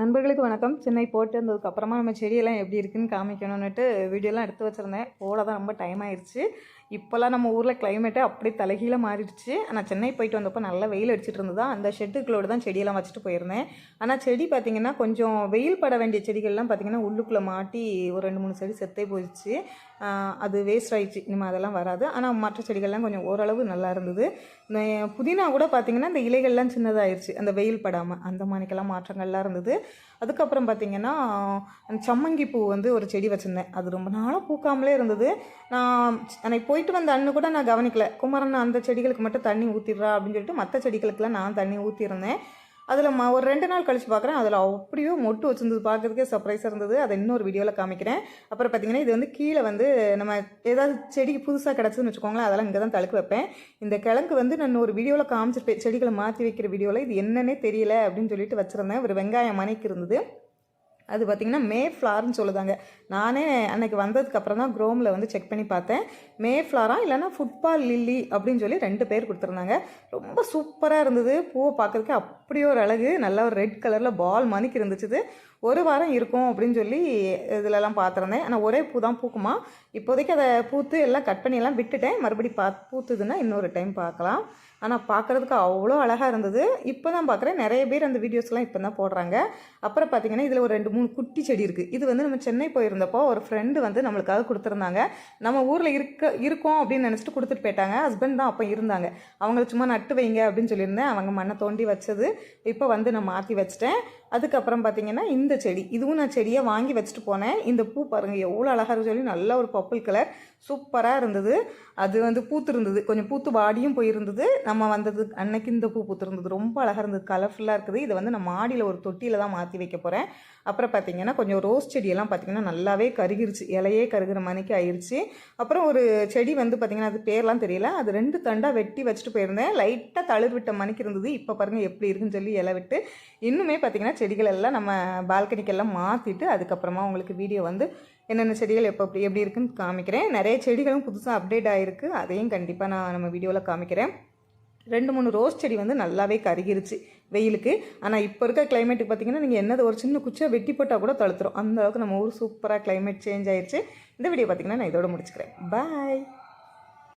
நண்பர்களுக்கு வணக்கம். சென்னை போட்டு வந்ததுக்கு அப்புறமா நம்ம செடியெல்லாம் எப்படி இருக்குன்னு காமிக்கணும்னுட்டு வீடியோலாம் எடுத்து வச்சுருந்தேன். போட தான் ரொம்ப டைம் ஆயிடுச்சு இப்போல்லாம் நம்ம ஊரில் கிளைமேட்டு அப்படியே தலைகீழ மாறிடுச்சு. ஆனால் சென்னை போயிட்டு வந்தப்போ நல்லா வெயில் அடிச்சிட்டு இருந்ததா? அந்த ஷெட்டுக்குள்ளோட தான் செடியெல்லாம் வச்சுட்டு போயிருந்தேன். ஆனால் செடி பார்த்திங்கன்னா கொஞ்சம் வெயில் பட வேண்டிய செடிகள்லாம் பார்த்திங்கன்னா உள்ளுக்குள்ளே மாட்டி ஒரு ரெண்டு மூணு செடி செத்தே போயிடுச்சு. அது வேஸ்ட் ஆயிடுச்சு. இனிமேல் அதெல்லாம் வராது. ஆனால் மற்ற செடிகள்லாம் கொஞ்சம் ஓரளவு நல்லா இருந்தது. இந்த புதினா கூட பார்த்திங்கன்னா இந்த இலைகள்லாம் சின்னதாகிடுச்சு அந்த வெயில் படாமல் அந்த மாதிரிக்கெல்லாம் மாற்றங்கள்லாம் இருந்தது. அதுக்கப்புறம் பார்த்திங்கன்னா அந்த சம்மங்கி பூ வந்து ஒரு செடி வச்சுருந்தேன். அது ரொம்ப நாளாக பூக்காமலே இருந்தது. நான் அன்னைக்கு போயிட்டு வந்த அண்ணு கூட நான் கவனிக்கல. குமரன் அந்த செடிகளுக்கு மட்டும் தண்ணி ஊற்றிடுறா அப்படின்னு சொல்லிட்டு மற்ற செடிகளுக்கெல்லாம் நான் தண்ணி ஊற்றிருந்தேன் அதில் ம ஒரு ரெண்டு நாள் கழிச்சு பார்க்குறேன் அதில் அப்படியோ மொட்டு வச்சிருந்தது பார்க்குறதுக்கே சர்ப்ரைஸாக இருந்தது. அதை இன்னொரு வீடியோவில் காமிக்கிறேன். அப்புறம் பார்த்தீங்கன்னா இது வந்து கீழே வந்து நம்ம ஏதாவது செடி புதுசாக கிடச்சதுன்னு வச்சுக்கோங்களேன். அதெல்லாம் இங்கே தான் தழுக்கு வைப்பேன். இந்த கிழங்கு வந்து நான் ஒரு வீடியோவில் காமிச்சிருப்பேன். செடிகளை மாற்றி வைக்கிற வீடியோவில் இது என்னன்னே தெரியல அப்படின்னு சொல்லிட்டு வச்சுருந்தேன். ஒரு வெங்காயம் மனைக்கு இருந்தது. அது பார்த்திங்கன்னா மே ஃப்ளார்னு சொல்லுதாங்க. நானே அன்னைக்கு வந்ததுக்கப்புறம் தான் க்ரோமில் வந்து செக் பண்ணி பார்த்தேன். மே ஃப்ளாரா இல்லைனா ஃபுட்பால் லில்லி அப்படின்னு சொல்லி ரெண்டு பேர் கொடுத்துருந்தாங்க. ரொம்ப சூப்பராக இருந்தது. பூவை பார்க்குறதுக்கு அப்படியே ஒரு அழகு. நல்லா ஒரு ரெட் கலரில் பால் மணிக்கு இருந்துச்சு ஒரு வாரம் இருக்கும் அப்படின்னு சொல்லி இதிலலாம் பார்த்துருந்தேன். ஆனால் ஒரே பூ தான் பூக்குமா? இப்போதைக்கு அதை பூத்து எல்லாம் கட் பண்ணியெல்லாம் விட்டுட்டேன். மறுபடி பா பூத்துதுன்னா இன்னொரு டைம் பார்க்கலாம். ஆனால் பார்க்குறதுக்கு அவ்வளோ அழகாக இருந்தது. இப்போ தான் பார்க்குறேன். நிறைய பேர் அந்த வீடியோஸ்லாம் இப்போ தான் போடுறாங்க. அப்புறம் பார்த்தீங்கன்னா இதில் ஒரு ரெண்டு மூணு குட்டி செடி இருக்குது இது வந்து நம்ம சென்னை போயிருந்தப்போ ஒரு ஃப்ரெண்டு வந்து நம்மளுக்காக கொடுத்துருந்தாங்க. நம்ம ஊரில் இருக்க இருக்கோம் அப்படின்னு நினச்சிட்டு கொடுத்துட்டு போயிட்டாங்க. ஹஸ்பண்ட் தான் அப்போ இருந்தாங்க. அவங்கள சும்மா நட்டு வைங்க அப்படின்னு சொல்லியிருந்தேன். அவங்க மண்ணை தோண்டி வச்சது இப்போ வந்து நான் மாற்றி வச்சிட்டேன். அதுக்கப்புறம் பார்த்தீங்கன்னா இந்த செடி. இதுவும் நான் செடியை வாங்கி வச்சுட்டு போனேன். இந்த பூ பாருங்கள் எவ்வளோ அழகாக இருக்கு சொல்லி நல்ல ஒரு பப்புள் கலர் சூப்பராக இருந்தது. அது வந்து பூத்துருந்தது. கொஞ்சம் பூத்து வாடியும் போயிருந்தது. நம்ம வந்தது அன்னைக்கு இந்த பூ பூத்துருந்தது. ரொம்ப அழகாக இருந்தது. கலர்ஃபுல்லாக இருக்குது. இதை வந்து நான் மாடியில் ஒரு தொட்டியில் தான் மாற்றி வைக்க போகிறேன் அப்புறம் பார்த்தீங்கன்னா கொஞ்சம் ரோஸ் செடியெல்லாம் பார்த்தீங்கன்னா நல்லாவே கருகிருச்சு. இலையே கருகிற மணிக்கு ஆயிடுச்சு அப்புறம் ஒரு செடி வந்து பார்த்தீங்கன்னா அது பேர்லாம் தெரியல. அது ரெண்டு தண்டாக வெட்டி வச்சுட்டு போயிருந்தேன். லைட்டாக தளிர் விட்ட மணிக்கு இருந்தது. இப்போ பாருங்கள் எப்படி இருக்குன்னு சொல்லி இலை விட்டு இன்னுமே பார்த்தீங்கன்னா செடிகள் எல்லாம் நம்ம பால்கனிக்கெல்லாம் மாற்றிட்டு அதுக்கப்புறமா உங்களுக்கு வீடியோ வந்து என்னென்ன செடிகள் எப்போ எப்படி எப்படி இருக்குன்னு காமிக்கிறேன். நிறைய செடிகளும் புதுசாக அப்டேட் ஆகிருக்கு அதையும் கண்டிப்பாக நான் நம்ம வீடியோவில் காமிக்கிறேன். ரெண்டு மூணு ரோஸ் செடி வந்து நல்லாவே கருகிருச்சு வெயிலுக்கு. ஆனால் இப்போ இருக்க கிளைமேட்டுக்கு பார்த்தீங்கன்னா நீங்கள் என்னது ஒரு சின்ன குச்சியாக வெட்டி போட்டால் கூட தளர்த்துரும் அந்த அளவுக்கு நம்ம ஊர் சூப்பராக கிளைமேட் சேஞ்ச் ஆயிடுச்சு இந்த வீடியோ பார்த்தீங்கன்னா நான் இதோட முடிச்சுக்கிறேன். பாய்